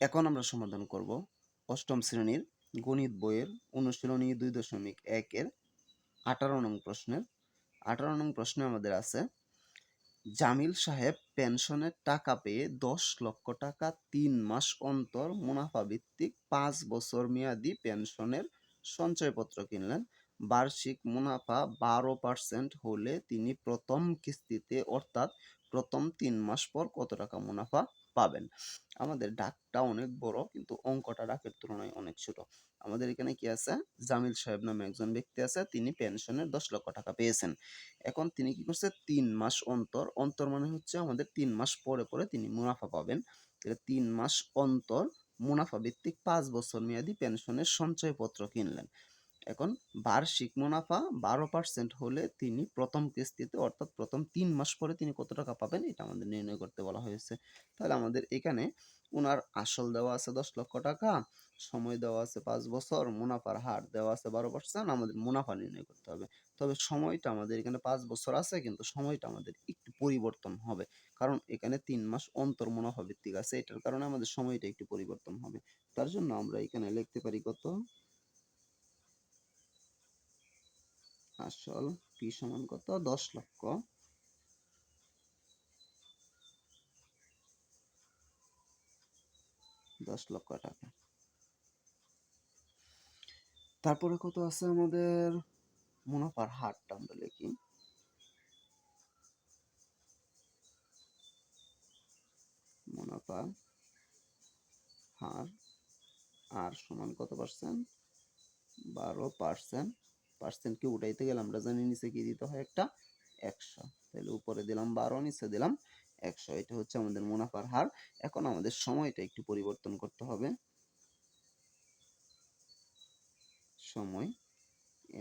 এখন আমরা সমাধান করব অষ্টম শ্রেণির গণিত বইয়ের অনুশীলনী দুই দশমিক একের আঠারো নং প্রশ্নের। আঠারো নং প্রশ্নে আমাদের আছে, জামিল সাহেব পেনশনের টাকা পেয়ে দশ লক্ষ টাকা তিন মাস অন্তর মুনাফা ভিত্তিক পাঁচ বছর মেয়াদি পেনশনের সঞ্চয়পত্র কিনলেন। বার্ষিক মুনাফা বারো পার্সেন্ট হলে তিনি প্রথম কিস্তিতে, অর্থাৎ প্রথম তিন মাস পর কত টাকা মুনাফা পাবেন? আমাদের ডাকটা অনেক বড়, কিন্তু অঙ্কটা ডাকের তুলনায় অনেক ছোট। আমাদের এখানে কি আছে? জামিল সাহেব নামে একজন ব্যক্তি আছে, তিনি পেনশনের দশ লক্ষ টাকা পেয়েছেন। এখন তিনি কি করছে? তিন মাস অন্তর অন্তর মানে হচ্ছে আমাদের তিন মাস পরে পরে তিনি মুনাফা পাবেন। তিন মাস অন্তর মুনাফা ভিত্তিক পাঁচ বছর মেয়াদি পেনশনের সঞ্চয়পত্র কিনলেন। এখন বার্ষিক মুনাফা বারো পার্সেন্ট হলে তিনি প্রথম কিস্তিতে, অর্থাৎ প্রথম তিন মাস পরে তিনি কত টাকা পাবেন, এটা আমাদের নির্ণয় করতে বলা হয়েছে। তাহলে আমাদের এখানে ওনার আসল দেওয়া আছে দশ লক্ষ টাকা, সময় দেওয়া আছে পাঁচ বছর, মুনাফার হার দেওয়া আছে বারো পার্সেন্ট আমাদের মুনাফা নির্ণয় করতে হবে। তবে সময়টা আমাদের এখানে পাঁচ বছর আছে, কিন্তু সময়টা আমাদের একটু পরিবর্তন হবে। কারণ এখানে তিন মাস অন্তর মুনাফা ভিত্তিক আছে, এটার কারণে আমাদের সময়টা একটু পরিবর্তন হবে। তার জন্য আমরা এখানে লিখতে পারি কত? আসল পি সমান কত? দশ লক্ষ। দশ লক্ষ টাকা। তারপরে কত আছে আমাদের? মুনাফার হারটা আমরা লিখি। মুনাফা হার, আর সমান কত পার্সেন্ট বারো পার্সেন্ট পার্সেন্টকে উঠাইতে গেলে আমরা জানি নিচে কি দিতে হয়? একটা একশো। তাহলে উপরে দিলাম বারো, নিচে দিলাম একশো। এটা হচ্ছে আমাদের মুনাফার হার। এখন আমাদের সময়টা একটু পরিবর্তন করতে হবে। সময়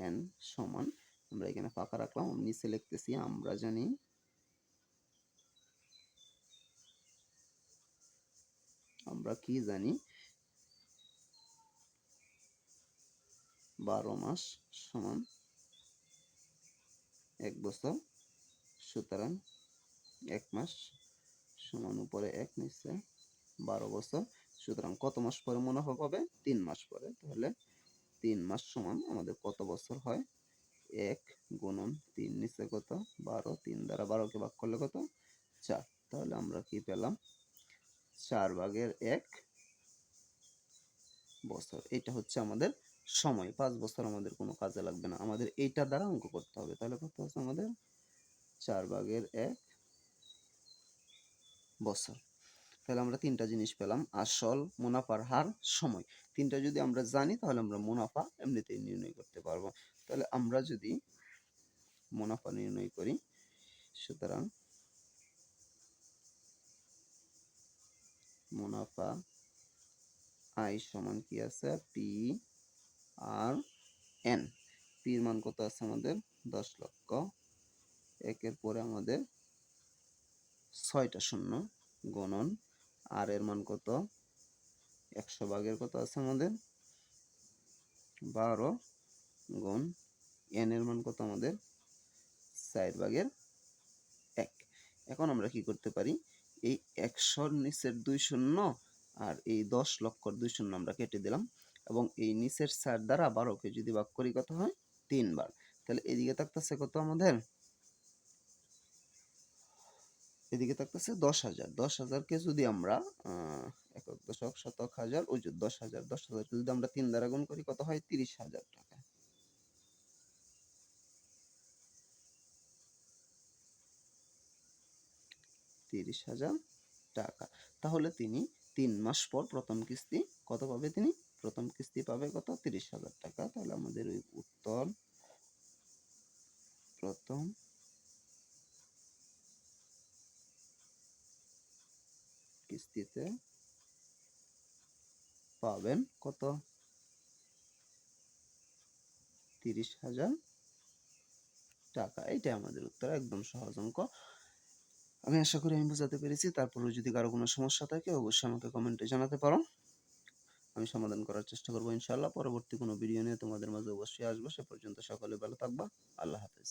এন সমান, আমরা এখানে ফাঁকা রাখলাম। নিচে লিখতেছি, আমরা জানি আমরা কি জানি? বারো মাস সমান এক বছর। সুতরাং এক মাস সমান উপরে এক, নিচে বারো বছর। সুতরাং কত মাস পরে মুনাফা পাবে তিন মাস পরে। তাহলে তিন মাস সমান আমাদের কত বছর হয়? এক গুণন তিন, নিচে কত? বারো। তিন দ্বারা বারোকে ভাগ করলে কত? চার। তাহলে আমরা কি পেলাম? চার ভাগের এক বছর। এটা হচ্ছে আমাদের সময়, পাঁচ বছর আমাদের কোনো কাজে লাগবে না। আমাদের এইটা দ্বারা অঙ্ক করতে হবে। তাহলে কত হচ্ছে আমাদের? চার ভাগের এক বছর। তাহলে আমরা তিনটা জিনিস পেলাম। আসল মুনাফার হার, সময়। তিনটা যদি আমরা জানি, তাহলে আমরা মুনাফা এমনিতেই নির্ণয় করতে পারব। তাহলে আমরা যদি মুনাফা নির্ণয় করি, সুতরাং মুনাফা আই সমান কি আছে? পি আর এন পির মান কত আছে আমাদের? দশ লক্ষ। একের পরে আমাদের ছয়টা শূন্য গণন। আর এর মান কত? একশো ভাগের কত আছে আমাদের? বারো গুণ এন এর মান কত আমাদের? চার ভাগের এক। এখন আমরা কি করতে পারি? এই একশোর নিচের দুই শূন্য আর এই দশ লক্ষর দুই শূন্য আমরা কেটে দিলাম। এবং এই নিচের চার দ্বারা বারোকে যদি ভাগ করি কত হয়, তিনবার। তাহলে এদিকে থাকতেছে কত আমাদের? এদিকে থাকতেছে দশ হাজার। দশ হাজারকে যদি আমরা একক দশক, শতক হাজার, ওই যে দশ হাজার, দশ হাজারকে যদি আমরা তিন দ্বারা গুণ করি, কত হয়? তিরিশ হাজার টাকা। তিরিশ হাজার টাকা। তাহলে তিনি তিন মাস পর প্রথম কিস্তি কত পাবে তিনি? প্রথম কিস্তি পাবে কত? তিরিশ হাজার টাকা। তাহলে আমাদের ওই উত্তর প্রথম কিস্তিতে পাবেন কত? তিরিশ হাজার টাকা। এইটাই আমাদের উত্তর, একদম সহজ অঙ্ক। আমি আশা করি আমি বোঝাতে পেরেছি। তারপরে যদি কারও কোনো সমস্যা থাকে, অবশ্যই আমাকে কমেন্টে জানাতে পারো। আমি সমাধান করার চেষ্টা করব ইনশাল্লাহ পরবর্তী কোনো ভিডিও নিয়ে তোমাদের মাঝে অবশ্যই আসব। সে পর্যন্ত সকলে ভালো থাকবা। আল্লাহ হাফেজ।